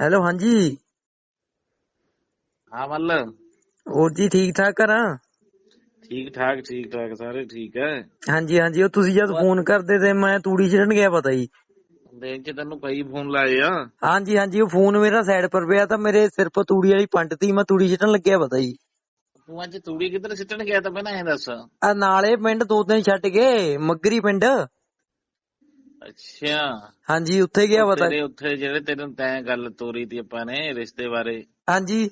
Hello ਹਾਂਜੀ। ਹਾਂ ਮੱਲ ਹੋਰ ਜੀ ਠੀਕ ਠਾਕ ਕਰਾਂ ਠੀਕ ਠਾਕ ਠੀਕ ਠਾਕ ਸਾਰੇ ਠੀਕ ਹੈ ਹਾਂਜੀ ਹਾਂਜੀ ਉਹ ਤੁਸੀਂ ਜਦ ਫੋਨ ਕਰਦੇ ਤੇ ਮੈਂ ਤੂੜੀ ਛੱਡਣ ਗਿਆ ਪਤਾ ਜੀ। ਦਿਨ ਚ ਤੈਨੂੰ ਕਈ ਫੋਨ ਲਾਏ ਆ। ਹਾਂਜੀ ਹਾਂਜੀ ਉਹ ਫੋਨ ਮੇਰਾ ਸਾਈਡ ਪਰ ਪਿਆ ਤਾਂ ਮੇਰੇ ਸਿਰ 'ਤੇ ਤੂੜੀ ਵਾਲੀ ਪੰਡ ਤੀ ਮੈਂ ਤੂੜੀ ਛੱਡਣ ਲੱਗਿਆ ਪਤਾ ਜੀ। ਤੂੰ ਅੱਜ ਤੂੜੀ ਕਿੱਧਰ ਸਿੱਟਣ ਗਿਆ ਤਾਂ ਪਹਿਲਾਂ ਇਹ ਦੱਸ। ਆ ਨਾਲੇ ਪਿੰਡ ਦੋ ਦਿਨ ਛੱਡ ਗਏ ਮੱਗਰੀ ਪਿੰਡ। ਅੱਛਾ। ਹਾਂਜੀ ਉੱਥੇ ਗਿਆ ਪਤਾ। ਤੇਰੇ ਉੱਥੇ ਜਿਹੜੇ ਤੈਨੂੰ ਤੈਂ ਗੱਲ ਤੋਰੀ ਤੀ ਆਪਾਂ ਨੇ ਰਿਸ਼ਤੇ ਬਾਰੇ। ਹਾਂਜੀ।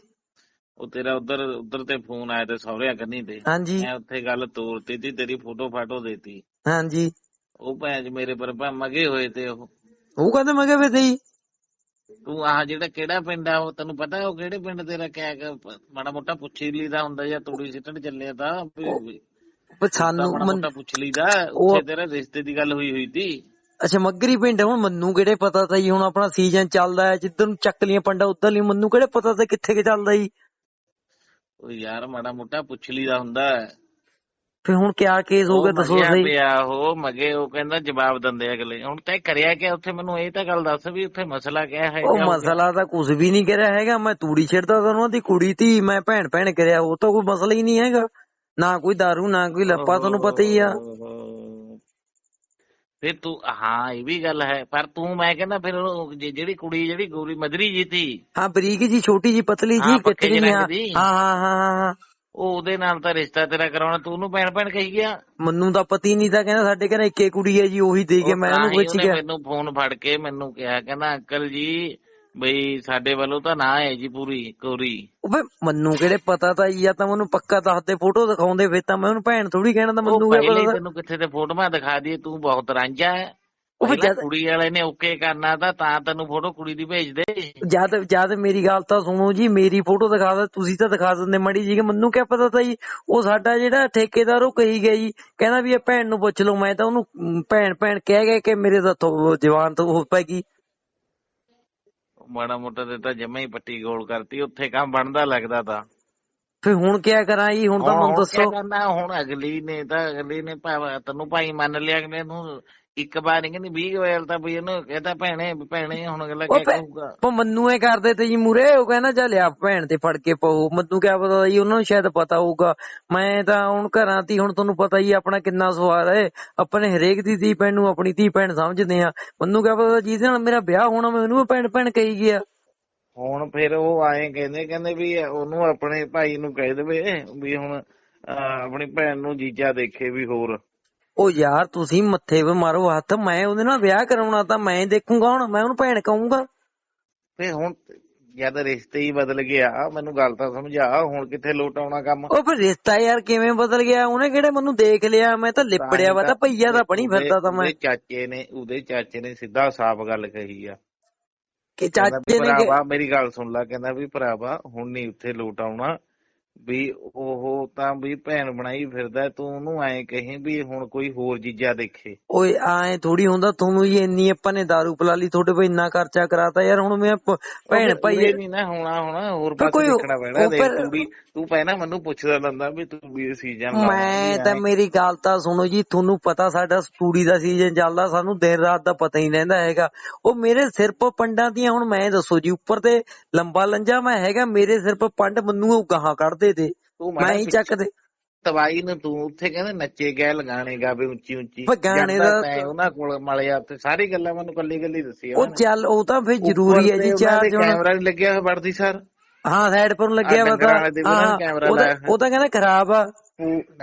ਉਹ ਤੇਰਾ ਉਧਰ ਉਧਰ ਤੇ ਫੋਨ ਆਇਆ ਤੇ ਸਹੁਰਿਆਂ ਕੰਨੀ ਤੇ। ਹਾਂਜੀ। ਮੈਂ ਉੱਥੇ ਗੱਲ ਤੋਰਤੀ ਤੀ ਤੇਰੀ ਫੋਟੋ ਫਾਟੋ ਦੇਤੀ। ਹਾਂਜੀ। ਉਹ ਭੈਣ ਚ ਮੇਰੇ ਪਰ ਭਾ ਮਗੇ ਹੋਏ ਤੇ ਉਹ। ਉਹ ਕਹਿੰਦੇ ਮਗੇ ਵੇ ਤੇ ਜੀ ਤੂੰ ਆਹ ਜਿਹੜਾ ਕਿਹੜਾ ਪਿੰਡ ਆ ਉਹ ਤੈਨੂੰ ਪਤਾ ਉਹ ਕਿਹੜੇ ਪਿੰਡ ਤੇਰਾ ਕਿਆ ਕਿ ਮਾੜਾ ਮੋਟਾ ਪੁੱਛੀ ਲਈਦਾ ਹੁੰਦਾ ਜਾਂ ਤੂੜੀ ਸਿੱਟਣ ਚੱਲਿਆ ਤਾਂ ਸਾਨੂੰ ਮਨ- ਪੁੱਛ ਲਈਦਾ ਉੱਥੇ ਤੇਰਾ ਰਿਸ਼ਤੇ ਦੀ ਗੱਲ ਹੋਈ ਹੋਈ ਤੀ। ਅੱਛਾ ਮੱਗਰੀ ਪਿੰਡ ਹੁਣ ਮੰਨੂ ਕਿਹੜੇ ਪਤਾ ਤਾਂ ਜੀ ਹੁਣ ਆਪਣਾ ਸੀਜ਼ਨ ਚੱਲਦਾ ਹੈ ਜਿੱਧਰ ਨੂੰ ਚੱਕ ਲੀਆਂ ਪੰਡਾ ਉਧਰ ਲਈ ਮੰਨੂ ਕਿਹੜੇ ਪਤਾ ਤਾਂ ਕਿੱਥੇ ਕਿ ਚੱਲਦਾ ਜੀ ਉਹ ਯਾਰ ਮਾੜਾ ਮੋਟਾ ਪੁੱਛ ਲਈਦਾ ਹੁੰਦਾ। ਫੇ ਹੁਣ ਕਿਆ ਕੇਸ ਹੋ ਗਿਆ ਦੱਸੋ ਸਹੀ ਪਿਆ ਉਹ ਮਗੇ ਉਹ ਕਹਿੰਦਾ ਜਵਾਬ ਦਿੰਦੇ ਅਗਲੇ ਹੁਣ ਤੈਂ ਕਰਿਆ ਕਿ ਉੱਥੇ ਮੈਨੂੰ ਇਹ ਤਾਂ ਗੱਲ ਦੱਸ ਵੀ ਉੱਥੇ ਮਸਲਾ ਕਿਆ ਹੈ ਉਹ? ਮਸਲਾ ਤਾਂ ਕੁਝ ਵੀ ਨਹੀਂ ਕਰਿਆ ਹੈਗਾ ਮੈਂ ਤੂੜੀ ਛਿੜਦਾ ਤਾਂ ਉਹਨਾਂ ਦੀ ਕੁੜੀ ਤੀ ਮੈਂ ਭੈਣ ਭੈਣ ਕਰਿਆ ਉਹ ਤਾਂ ਕੋਈ ਮਸਲਾ ਹੀ ਨਹੀਂ ਹੈਗਾ ਨਾ ਕੋਈ दारू ਨਾ ਕੋਈ ਲੱਪਾ ਤੁਹਾਨੂੰ ਪਤਾ ਹੀ ਆ। ਫਿਰ ਤੂੰ ਹਾਂ ਇਹ ਵੀ ਗੱਲ ਹੈ ਪਰ ਤੂੰ ਮੈਂ ਕਹਿੰਦਾ ਫਿਰ ਉਹ ਜਿ- ਜਿਹੜੀ ਕੁੜੀ ਜਿਹੜੀ ਗੋਰੀ ਮਦਰੀ ਜੀ ਤੀ। ਹਾਂ ਬਰੀਕ ਜੀ ਛੋਟੀ ਜੀ ਪਤਲੀ ਹਾਂ, ਜੀ ਪੱਕੇ ਕਿੱਥੇ ਜਿਹੇ ਹਾਂ ਰੰਗ ਦੀ। ਹਾਂ ਹਾਂ ਹਾਂ ਹਾਂ ਉਹ ਉਹਦੇ ਨਾਲ ਤਾਂ ਰਿਸ਼ਤਾ ਤੇਰਾ ਕਰਾਉਣਾ ਤੂੰ ਉਹਨੂੰ ਭੈਣ ਭੈਣ ਕਹੀ ਗਿਆ? ਮੰਨੂ ਦਾ ਪਤੀ ਨਹੀਂ ਤਾਂ ਕਹਿੰਦਾ ਸਾਡੇ ਘਰੇ ਇੱਕੇ ਕੁੜੀ ਹੈ ਜੀ ਉਹੀ ਦੇ ਕੇ ਉਹ ਮੈਂ ਤਾਂ ਉਹਨੂੰ ਹੀ ਪੁੱਛ ਉਹਨੇ ਗਿਆ। ਮੈਨੂੰ ਫੋਨ ਫੜ ਕੇ ਮੈਨੂੰ ਕਿਹਾ ਕਹਿੰਦਾ ਅੰਕਲ ਜੀ ਬਈ ਸਾਡੇ ਵੱਲੋਂ ਤਾਂ ਨਾ ਹੈ ਜੀ ਪੂਰੀ ਕੋਰੀ। ਫੇ ਮੰਨੂ ਕਿਹੜੇ ਪਤਾ ਤਾਂ ਜੀ ਆ ਤਾਂ ਮੈਨੂੰ ਪੱਕਾ ਦੱਸਦੇ ਫੋਟੋ ਦਿਖਾਉਂਦੇ ਫੇ ਤਾਂ ਮੈਂ ਉਹਨੂੰ ਭੈਣ ਥੋੜੀ ਕਹਿਣਾ ਤਾਂ ਮੰਨੂ ਹੀ ਪਤਾ ਤੈਨੂੰ ਕਿੱਥੇ ਤੇ ਫੋਟੋਆਂ ਦਿਖਾ ਦਈਏ ਤੂੰ ਬਹੁਤ ਰਾਂਝਾ ਹੈ। ਉਹ ਫਿਰ ਜਦ ਕੁੜੀ ਵਾਲੇ ਨੇ ਓਕੇ ਕਰਨਾ ਤਾਂ ਤਾਂ ਤੈਨੂੰ ਫੋਟੋ ਕੁੜੀ ਦੀ ਭੇਜ ਦੇ। ਜਦ ਜਦ ਮੇਰੀ ਗੱਲ ਤਾਂ ਸੁਣੋ ਜੀ ਮੇਰੀ ਫੋਟੋ ਦਿਖਾ ਦੇ ਤੁਸੀਂ ਤਾਂ ਦਿਖਾ ਦਿੰਦੇ ਮੜੀ ਜੀ ਕਿ ਮੈਨੂੰ ਕਿਆ ਪਤਾ ਤਾਂ ਜੀ ਉਹ ਸਾਡਾ ਜਿਹੜਾ ਠੇਕੇਦਾਰ ਉਹ ਕਹੀ ਗਿਆ ਜੀ ਕਹਿੰਦਾ ਵੀ ਇਹ ਭੈਣ ਨੂੰ ਪੁੱਛ ਲਓ ਮੈਂ ਤਾਂ ਉਹਨੂੰ ਭੈਣ ਭੈਣ ਕਹਿ ਗਿਆ ਕਿ ਮੇਰੇ ਤਾਂ ਜਵਾਨ ਤੋਂ ਹੋ ਪੈਗੀ ਮਾੜਾ ਮੋਟਾ ਤੇ ਤਾਂ ਜਮਾ ਹੀ ਪੱਟੀ ਗੋਲ ਕਰਤੀ ਉੱਥੇ ਕੰਮ ਬਣਦਾ ਲੱਗਦਾ ਤਾਂ। ਫੇ ਹੁਣ ਕਿਆ ਕਰਾਂ ਜੀ ਹੁਣ ਤਾਂ ਮੈਨੂੰ ਦੱਸੋ। ਕਰਨਾ ਹੁਣ ਅਗਲੀ ਨੇ ਤਾਂ ਅਗਲੀ ਨੇ ਭਾਵੇਂ ਤੈਨੂੰ ਭਾਈ ਮੰਨ ਲਿਆ ਅਗਲੇ ਨੂੰ ਇੱਕ ਵਾਰ ਨਹੀਂ ਕਹਿੰਦੀ 20 ਵਾਰ ਤਾਂ ਵੀ ਇਹਨੂੰ ਕਹਿੰਦਾ ਭੈਣੇ ਭੈਣੇ ਹੁਣ ਕਿਆ ਭੈ- ਕਹੂਗਾ? ਉਹ ਮੰਨੂ ਇਹ ਕਰਦੇ ਤੇ ਜੀ ਮੂਰੇ ਉਹ ਕਹਿੰਦਾ ਚੱਲ ਆ ਭੈਣ ਤੇ ਫੜ ਕੇ ਪਾਓ। ਮੰਨੂ ਕਿਆ ਪਤਾ ਜੀ ਉਹਨਾਂ ਨੂੰ ਸ਼ਾਇਦ ਪਤਾ ਹੋਊਗਾ। ਮੈਂ ਤਾਂ ਹੁਣ ਘਰਾਂ ਤੀ ਹੁਣ ਤੁਹਾਨੂੰ ਪਤਾ ਹੀ ਆਪਣਾ ਕਿੰਨਾ ਸਵਾਦ ਹੈ। ਆਪਣੇ ਹਰੇਕ ਦੀ ਧੀ ਭੈਣ ਨੂੰ ਆਪਣੀ ਧੀ ਭੈਣ ਸਮਝਦੇ ਆ। ਮੰਨੂ ਕਿਆ ਪਤਾ ਜਿਹਦੇ ਨਾਲ ਮੇਰਾ ਵਿਆਹ ਹੋਣਾ ਮੈਂ ਉਹਨੂੰ ਭੈਣ ਭੈਣ ਕਹੀ ਗਿਆ। ਹੁਣ ਫਿਰ ਉਹ ਆਏ ਕਹਿੰਦੇ ਕਹਿੰਦੇ ਵੀ ਉਹਨੂੰ ਆਪਣੇ ਭਾਈ ਨੂੰ ਕਹਿ ਦੇਵੇ ਵੀ ਹੁਣ ਆਪਣੀ ਭੈਣ ਨੂੰ ਜੀਜਾ ਦੇਖੇ ਵੀ ਹੋਰ। ਉਹ ਯਾਰ ਤੁਸੀਂ ਮੱਥੇ 'ਤੇ ਮਾਰੋ ਹੱਥ ਮੈਂ ਉਹਦੇ ਨਾਲ ਵਿਆਹ ਕਰਾਉਣਾ ਤਾਂ ਮੈਂ ਦੇਖੂੰਗਾ ਹੁਣ ਮੈਂ ਉਹਨੂੰ ਭੈਣ ਕਹੂੰਗਾ। ਤੇ ਹੁਣ ਜਦ ਰਿਸ਼ਤੇ ਹੀ ਬਦਲ ਗਿਆ ਮੈਨੂੰ ਗੱਲ ਤਾਂ ਸਮਝਾ ਹੁਣ ਕਿੱਥੇ ਲੋਟ ਆਉਣਾ ਕੰਮ? ਉਹ ਫਿਰ ਰਿਸ਼ਤਾ ਯਾਰ ਕਿਵੇਂ ਬਦਲ ਗਿਆ? ਉਹਨੇ ਕਿਹੜੇ ਮੈਨੂੰ ਦੇਖ ਲਿਆ? ਮੈਂ ਤਾਂ ਲਿਪੜਿਆ ਵਾ ਤਾਂ ਭਈਆ ਦਾ ਬਣੀ ਫਿਰਦਾ ਤਾਂ ਮੈਂ। ਚਾਚੇ ਨੇ ਉਹਦੇ ਚਾਚੇ ਨੇ ਸਿੱਧਾ ਸਾਫ਼ ਗੱਲ ਕਹੀ ਆ। ਕਿ ਚਾਚੇ ਨੇ ਭਰਾਵਾ ਮੇਰੀ ਗੱਲ ਸੁਣ ਲੈ ਕਹਿੰਦਾ ਵੀ ਭਰਾਵਾ ਹੁਣ ਨਹੀਂ ਉੱਥੇ ਲੋਟ ਆਉਣਾ। ਵੀ ਉਹ ਤਾਂ ਵੀ ਭੈਣ ਬਣਾਈ ਫਿਰਦਾ ਤੂੰ ਉਹਨੂੰ ਐਂ ਕਹੀਂ ਵੀ ਹੁਣ ਕੋਈ ਹੋਰ ਜੀਜਾ ਦੇਖੇ। ਓਏ ਐ ਥੋੜੀ ਹੁੰਦਾ ਤੁਹਾਨੂੰ ਜੀ ਇੰਨੀ ਆਪਾਂ ਨੇ दारू ਪਿਲਾ ਲਈ ਤੁਹਾਡੇ ਕੋਲ ਇੰਨਾ ਖਰਚਾ ਕਰਾਤਾ ਯਾਰ ਹੁਣ ਮੈਂ ਭੈਣ ਭਾਈ ਇਹ ਨਹੀਂ ਨਾ ਹੋਣਾ ਹੁਣ ਹੋਰ ਪਾਸੇ ਦੇਖਣਾ ਪੈਣਾ ਦੇਖ ਤੂੰ ਵੀ ਤੂੰ ਪਹਿਲਾਂ ਮੈਨੂੰ ਪੁੱਛਦਾ ਲੰਦਾ ਵੀ ਤੂੰ ਵੀ ਸੀਜ਼ਨ ਮੈਂ ਤਾਂ ਮੇਰੀ ਗੱਲ ਤਾਂ ਸੁਣੋ ਜੀ ਤੁਹਾਨੂੰ ਪਤਾ ਸਾਡਾ ਤੂੜੀ ਦਾ ਸੀਜ਼ਨ ਚੱਲਦਾ ਸਾਨੂੰ ਦਿਨ ਰਾਤ ਦਾ ਪਤਾ ਹੀ ਰਹਿੰਦਾ ਹੈਗਾ। ਉਹ ਮੇਰੇ ਸਿਰ 'ਤੇ ਪੰਡਾਂ ਦੀਆਂ ਹੁਣ ਮੈਂ ਦੱਸੋ ਜੀ ਉੱਪਰ ਤੇ ਲੰਬਾ ਲੰਜਾ ਮੈਂ ਹੈਗਾ ਮੇਰੇ ਸਿਰ 'ਤੇ ਪੰਡ ਮੈਨੂੰ ਉਹ ਗਾਹਾਂ ਕੱਢਦੇ ਤੂੰ ਮੈਂ ਹੀ ਚੱਕਦੇ। ਤਵਾਈ ਨੂੰ ਤੂੰ ਉੱਥੇ ਕਹਿੰਦੇ ਨੱਚੇ ਗਏ ਲਗਾਣੇ ਗਾਵੇ ਉੱਚੀ ਉੱਚੀ। ਪਰ ਗਾਣੇ ਦਾ- ਉਹਨਾਂ ਕੋਲ ਮਲਿਆ ਤੇ ਸਾਰੀ ਗੱਲਾਂ ਮੈਨੂੰ ਕੱਲੀ ਕੱਲੀ ਦੱਸੀ ਉਹ ਚੱਲ ਉਹ ਤਾਂ ਫੇਰ ਜ਼ਰੂਰੀ ਹੈ ਜੀ ਚਾਰ ਜਣ। ਕੈਮਰਾ ਨਹੀਂ ਲੱਗਿਆ ਹੋਇਆ ਵੜਦੀ ਸਰ। ਹਾਂ ਸਾਈਡ ਪਰ ਲੱਗਿਆ ਵਾ ਦੇ ਤਾਂ। ਉਹ ਤਾਂ ਕਹਿੰਦਾ ਖਰਾਬ ਆ।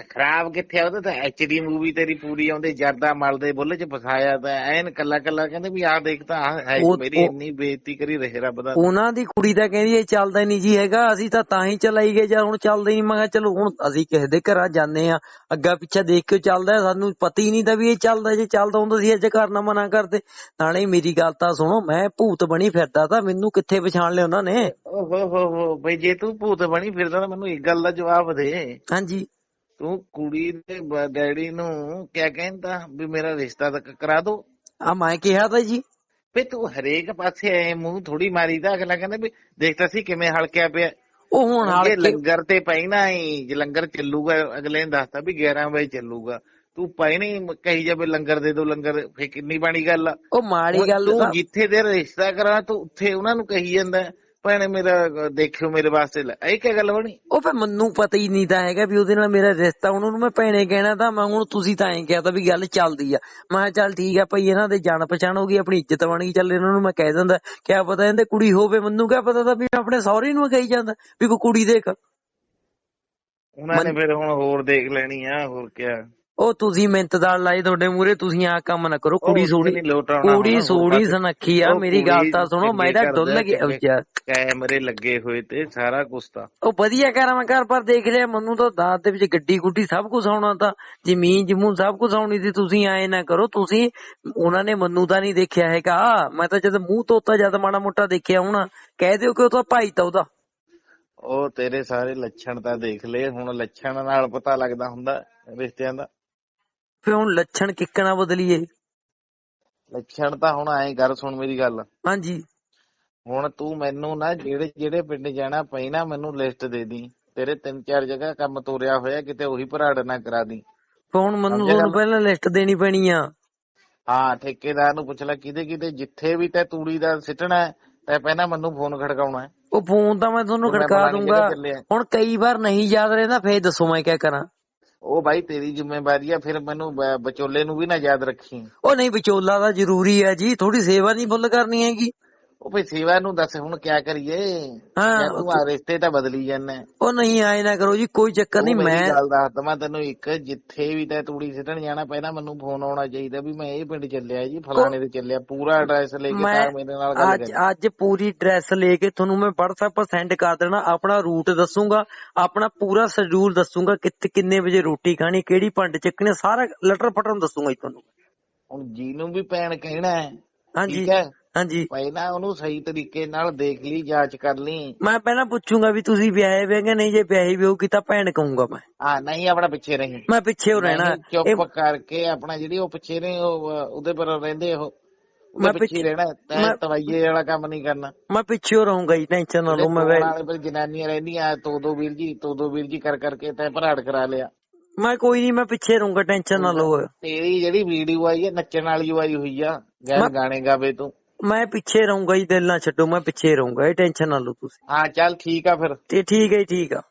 ਖਰਾਬ ਕਿੱਥੇ ਆ? ਉਹਦੇ ਤਾਂ ਐਚਡੀ ਮੂਵੀ ਤੇਰੀ ਪੂਰੀ ਆਉਂਦੇ ਜਰਦਾ ਮਲਦੇ ਬੁੱਲ ਚ ਫਸਾਇਆ ਤਾਂ ਐਨ ਕੱਲਾ ਕੱਲਾ ਕਹਿੰਦੇ ਵੀ ਆਹ ਦੇਖ ਤਾਂ ਹੈ ਮੇਰੀ ਇੰਨੀ ਬੇਇੱਜ਼ਤੀ ਕਰੀ ਰਹੇ ਰੱਬ ਦਾ। ਉਹਨਾਂ ਦੀ ਕੁੜੀ ਤਾਂ ਕਹਿੰਦੀ ਇਹ ਚੱਲਦਾ ਨਹੀਂ ਜੀ ਹੈਗਾ ਅਸੀਂ ਤਾਂ ਤਾਂ ਹੀ ਚਲਾਈ ਗਏ ਜਾਂ ਹੁਣ ਚੱਲਦਾ ਨਹੀਂ ਮੈਂ ਕਿਹਾ ਚਲੋ ਹੁਣ ਅਸੀਂ ਕਿਸੇ ਦੇ ਘਰਾਂ ਜਾਂਦੇ ਆ ਅੱਗਾ ਪਿੱਛਾ ਦੇਖ ਕੇ ਚੱਲਦਾ ਸਾਨੂੰ ਪਤਾ ਹੀ ਨਹੀਂ ਤਾਂ ਵੀ ਇਹ ਚੱਲਦਾ ਜੇ ਚੱਲਦਾ ਹੁੰਦਾ ਸੀ ਅੱਜ ਘਰ ਨਾ ਮਨਾ ਕਰਦੇ। ਨਾਲੇ ਮੇਰੀ ਗੱਲ ਤਾਂ ਸੁਣੋ ਮੈਂ ਭੂਤ ਬਣੀ ਫਿਰਦਾ ਤਾਂ ਮੈਨੂੰ ਕਿੱਥੇ ਪਛਾਣ ਲਿਆ ਉਹਨਾਂ ਨੇ? ਓਹੋ ਹੋ ਹੋ ਬਈ ਜੇ ਤੂੰ ਭੂਤ ਬਣੀ ਫਿਰਦਾ ਤਾਂ ਮੈਨੂੰ ਇੱਕ ਗੱਲ ਦਾ ਜਵਾਬ ਦੇ। ਹਾਂਜੀ। ਤੂੰ ਕੁੜੀ ਦੇ ਡੈਡੀ ਨੂੰ ਕਿਆ ਕਹਿੰਦਾ ਵੀ ਮੇਰਾ ਰਿਸ਼ਤਾ ਤਾਂ ਕਰਾ ਦੋ? ਆ ਮੈਂ ਕਿਹਾ ਤਾਂ ਜੀ। ਫੇ ਤੂੰ ਹਰੇਕ ਪਾਸੇ ਐ ਮੂੰਹ ਥੋੜੀ ਮਾਰੀਦਾ ਅਗਲਾ ਕਹਿੰਦਾ ਵੀ ਦੇਖ ਤਾਂ ਸੀ ਕਿਵੇਂ ਹਲਕਿਆ ਪਿਆ। ਉਹ ਹੁਣ ਹਾਲ ਜੇ ਲੰਗਰ ਤੇ ਪੈਣਾ ਹੀ ਜੇ ਲੰਗਰ ਚੱਲੂਗਾ ਅਗਲੇ ਨੇ ਦੱਸਤਾ ਵੀ 11 ਵਜੇ ਚੱਲੂਗਾ। ਤੂੰ ਨਹੀਂ ਕਹੀ ਜਾਵੇ ਲੰਗਰ ਦੇ ਦੋ ਲੰਗਰ ਫੇ ਕਿੰਨੀ ਬਾਣੀ ਗੱਲ ਆ। ਉਹ ਮਾੜੀ ਗੱਲ ਤੂੰ ਤਾਂ- ਜਿੱਥੇ ਦੇ ਰਿਸ਼ਤਾ ਕਰਾਂ ਤੂੰ ਉੱਥੇ ਉਹਨਾਂ ਨੂੰ ਕਹੀ ਜਾਂਦਾ। ਭੈਣੇ ਮੇਰਾ ਦੇਖਿਓ ਮੇਰੇ ਵਾਸਤੇ ਲੈ ਇਹ ਕੀ ਗੱਲ ਬਣੀ? ਉਹ ਫੇ ਮੈਨੂੰ ਪਤਾ ਹੀ ਨਹੀਂ ਤਾਂ ਹੈਗਾ ਵੀ ਉਹਦੇ ਨਾਲ ਮੇਰਾ ਰਿਸ਼ਤਾ ਉਹਨਾਂ ਨੂੰ ਮੈਂ ਭੈਣੇ ਕਹਿਣਾ ਤਾਂ ਮੈਂ ਹੁਣ ਤੁਸੀਂ ਤਾਂ ਐਂ ਕਿਹਾ ਤਾਂ ਵੀ ਗੱਲ ਚੱਲਦੀ ਆ। ਮੈਂ ਕਿਹਾ ਚੱਲ ਠੀਕ ਆ ਭਾਈ ਇਹਨਾਂ ਦੇ ਜਾਣ ਪਛਾਣ ਹੋ ਗਈ ਆਪਣੀ ਇੱਜ਼ਤ ਬਣ ਗਈ ਚੱਲ ਇਹਨਾਂ ਨੂੰ ਮੈਂ ਕਹਿ ਦਿੰਦਾ ਕਿਆ ਪਤਾ ਇਹਦੇ ਕੁੜੀ ਹੋਵੇ ਮੈਨੂੰ ਕਿਆ ਪਤਾ ਤਾਂ ਵੀ ਆਪਣੇ ਸਹੁਰੇ ਨੂੰ ਕਹੀ ਜਾਂਦਾ ਵੀ ਕੋਈ ਕੁੜੀ ਦੇਖ। ਉਹਨਾਂ ਨੇ ਫਿਰ ਹੁਣ ਹੋਰ ਦੇਖ ਲੈਣੀ ਆ ਹੋਰ ਕਿਆ। ਉਹ ਤੁਸੀਂ ਮਿਹਨਤਦਾਰ ਲਾਏ ਤੁਹਾਡੇ ਮੂਰੇ ਤੁਸੀਂ ਆ ਕੰਮ ਨਾ ਕਰੋ ਕੁੜੀ ਸੋਹਣੀ ਕੁੜੀ ਹੁਣ, ਸੋਹਣੀ। ਸੁਨੱਖੀ ਆ ਮੇਰੀ ਗੱਲ ਤਾਂ ਸੁਣੋ ਮੈਂ ਤਾਂ ਡੁੱਲ ਦਾ, ਗਿਆ ਵਿਚਾਰ ਕੈਮਰੇ ਲੱਗੇ ਹੋਏ ਤੇ ਸਾਰਾ ਕੁਛ ਤਾਂ। ਉਹ ਵਧੀਆ ਕਰਾਂ ਮੈਂ ਘਰ ਪਰ ਦੇਖ ਲਿਆ ਮੈਨੂੰ ਤਾਂ ਦਾਤ ਦੇ ਵਿੱਚ ਗੱਡੀ ਗੁੱਡੀ ਸਭ ਕੁਝ ਆਉਣਾ ਤਾਂ ਜ਼ਮੀਨ ਜਮੂਨ ਸਭ ਕੁਝ ਆਉਣੀ ਸੀ ਤੁਸੀਂ ਆਏ ਨਾ ਕਰੋ ਤੁਸੀਂ ਉਹਨਾਂ ਨੇ ਮੰਨੂ ਤਾਂ ਨਹੀਂ ਦੇਖਿਆ ਹੈਗਾ। ਮੈਂ ਤਾਂ ਜਦ ਮੂੰਹ ਤੋਤਾ ਜਦ ਮਾੜਾ ਮੋਟਾ ਦੇਖਿਆ ਹੋਣਾ ਕਹਿ ਦਿਓ ਕਿ ਉਹ ਤਾਂ ਭਾਈ ਤਾਂ ਉਹਦਾ। ਉਹ ਤੇਰੇ ਸਾਰੇ ਲੱਛਣ ਤਾਂ ਦੇਖ ਲਏ ਹੁਣ ਲੱਛਣ ਨਾਲ ਪਤਾ ਲੱਗਦਾ ਹੁੰਦਾ ਰਿਸ਼ਤਿਆਂ ਦਾ। ਫੇ ਹੁਣ ਲੱਛਣ ਕਿੱਕਣਾ ਬਦਲੀਏ? ਲੱਛਣ ਤਾਂ ਹੁਣ ਐਂ ਕਰ ਸੁਣ ਮੇਰੀ ਗੱਲ। ਹਾਂਜੀ। ਹੁਣ ਤੂੰ ਮੈਨੂੰ ਨਾ ਜਿਹੜੇ ਜਿਹੜੇ ਪਿੰਡ ਜਾਣਾ ਪਈ ਨਾ ਮੈਨੂੰ ਲਿਸਟ ਦੇ ਦੀ। ਤੇਰੇ ਤਿੰਨ ਚਾਰ ਜਗ੍ਹਾ ਕੰਮ ਤੋਰਿਆ ਹੋਇਆ ਕਿਤੇ ਉਹੀ ਭਰਾੜ ਨਾ ਕਰਾ ਦੀ। ਫੇ ਹੁਣ ਮੈਨੂੰ ਗੱਲ? ਪਹਿਲਾਂ ਲਿਸਟ ਦੇਣੀ ਪੈਣੀ ਆ। ਹਾਂ ਠੇਕੇਦਾਰ ਨੂੰ ਪੁੱਛ ਲੈ ਕਿਤੇ ਕਿਤੇ ਜਿੱਥੇ ਵੀ ਤੈ ਤੂੜੀ ਦਾ ਸਿੱਟਣਾ ਹੈ ਤੈ ਪਹਿਲਾਂ ਮੈਨੂੰ ਫੋਨ ਖੜਕਾਉਣਾ ਹੈ। ਉਹ ਫੋਨ ਤਾਂ ਮੈਂ ਤੁਹਾਨੂੰ ਖੜਕਾ ਦੂੰਗਾ। ਹੁਣ ਕਈ ਵਾਰ ਨਹੀਂ ਯਾਦ ਰਹਿੰਦਾ ਫੇਰ ਦੱਸੋ ਮੈਂ ਕੀ ਕਰਾਂ। ਉਹ ਬਾਈ ਤੇਰੀ ਜ਼ਿੰਮੇਵਾਰੀ ਆ, ਫਿਰ ਮੈਨੂੰ ਵਿਚੋਲੇ ਨੂੰ ਵੀ ਨਾ ਯਾਦ ਰੱਖੀ। ਉਹ ਨਹੀਂ, ਵਿਚੋਲਾ ਦਾ ਜ਼ਰੂਰੀ ਹੈ ਜੀ ਥੋੜੀ ਸੇਵਾ ਨਹੀਂ ਫੁੱਲ ਕਰਨੀ ਹੈਗੀ। ਉਹ ਭਈ ਸੇਵਾ ਨੂੰ ਦੱਸ ਹੁਣ ਕਿਆ ਕਰੀਏ? ਹਾਂ, ਤੂੰ ਆ ਰਿਸ਼ਤੇ ਤਾਂ ਬਦਲੀ ਜਾਂਦਾ ਉਹ ਨਹੀਂ ਆਏ ਨਾ ਕਰੋ ਜੀ ਕੋਈ ਚੱਕਰ ਨਹੀਂ ਮੈਂ ਗੱਲ ਦੱਸਦਾ ਮੈਂ ਤੈਨੂੰ ਇੱਕ ਜਿੱਥੇ ਵੀ ਤੈ ਤੂੜੀ ਸਿੱਟਣ ਜਾਣਾ ਪਹਿਲਾਂ ਮੈਨੂੰ ਫੋਨ ਆਉਣਾ ਚਾਹੀਦਾ ਵੀ ਮੈਂ ਇਹ ਪਿੰਡ ਚੱਲਿਆ ਜੀ ਫਲਾਣੇ ਦੇ ਚੱਲਿਆ ਪੂਰਾ ਐਡਰੈਸ ਲੈ ਕੇ ਤਾਂ ਮੇਰੇ ਨਾਲ ਗੱਲ ਅੱਜ ਅੱਜ ਪੂਰੀ ਡਰੈਸ ਲੈ ਕੇ ਤੁਹਾਨੂੰ ਮੈਂ WhatsApp ਪਰ ਸੈਂਡ ਕਰ ਦੇਣਾ ਆਪਣਾ ਰੂਟ ਦੱਸੂਗਾ ਆਪਣਾ ਪੂਰਾ ਸ਼ਡਿਊਲ ਦੱਸੂਗਾ ਕਿੱਥੇ ਕਿੰਨੇ ਵਜੇ ਰੋਟੀ ਖਾਣੀ ਕਿਹੜੀ ਪੰਡ ਚੱਕਣੀ ਸਾਰਾ ਲਟਰ ਫਟਰ ਦੱਸੂਗਾ ਜੀ ਤੁਹਾਨੂੰ ਹੁਣ ਜੀ ਨੂੰ ਵੀ ਭੈਣ ਕਹਿਣਾ ਹੈ ਹਾਂਜੀ। ਠੀਕ ਹੈ? ਹਾਂਜੀ। ਪਹਿਲਾਂ ਉਹਨੂੰ ਸਹੀ ਤਰੀਕੇ ਨਾਲ ਦੇਖ ਲਈ ਜਾਂਚ ਕਰ ਲਈ। ਮੈਂ ਪਹਿਲਾਂ ਪੁੱਛੂੰਗਾ ਵੀ ਤੁਸੀਂ ਵਿਆਹੇ ਵੇ ਕਿ ਨਹੀਂ ਜੇ ਵਿਆਹੀ ਵੀ ਹੋ ਤਾਂ ਭੈਣ ਕਹੂੰਗਾ ਮੈਂ। ਹਾਂ ਨਹੀਂ ਆਪਣਾ ਪਿੱਛੇ ਰਹੀ। ਮੈਂ ਪਿੱਛੇ ਹੋ ਰਹਿਣਾ। ਚੁੱਪ ਕਰਕੇ ਆਪਣਾ ਜਿਹੜੀ ਉਹ ਪਿੱਛੇ ਨੇ ਉਹਦੇ ਪਰ ਰਹਿੰਦੇ ਉਹ। ਮੈਂ ਪਿੱਛੇ ਰਹਿਣਾ ਤੈਂ ਤਵਈਏ ਵਾਲਾ ਕੰਮ ਨਹੀਂ ਕਰਨਾ। ਮੈਂ ਪਿੱਛੇ ਰਹੂੰਗਾ ਜੀ ਟੈਨਸ਼ਨ ਨਾ ਲਓ ਮੈਂ ਵਾਲੇ ਪਰ ਜਨਾਨੀਆਂ ਰਹਿੰਦੀਆਂ ਤੋ ਦੋ ਵੀਰ ਜੀ ਤੋ ਦੋ ਵੀਰ ਜੀ ਕਰ ਕਰਕੇ ਤੈਂ ਭਰਾੜ ਕਰਾ ਲਿਆ। ਮੈਂ ਕੋਈ ਨਹੀਂ ਮੈਂ ਪਿੱਛੇ ਰਹੂੰਗਾ ਟੈਨਸ਼ਨ ਨਾ ਲਓ। ਤੇਰੀ ਜਿਹੜੀ ਵੀਡੀਓ ਆਈ ਹੈ ਨੱਚਣ ਵਾਲੀ ਆਈ ਹੋਈ ਆ ਗਾਣੇ ਗਾਵੇ ਤੂੰ। ਮੈਂ ਪਿੱਛੇ ਰਹੂੰਗਾ ਜੀ ਦਿਲ ਨਾ ਛੱਡੋ ਮੈਂ ਪਿੱਛੇ ਰਹੂੰਗਾ ਇਹ ਟੈਨਸ਼ਨ ਨਾ ਲਓ ਤੁਸੀਂ। ਹਾਂ ਚੱਲ ਠੀਕ ਆ ਫਿਰ। ਤੇ ਠੀਕ ਹੈ ਜੀ ਠੀਕ ਆ।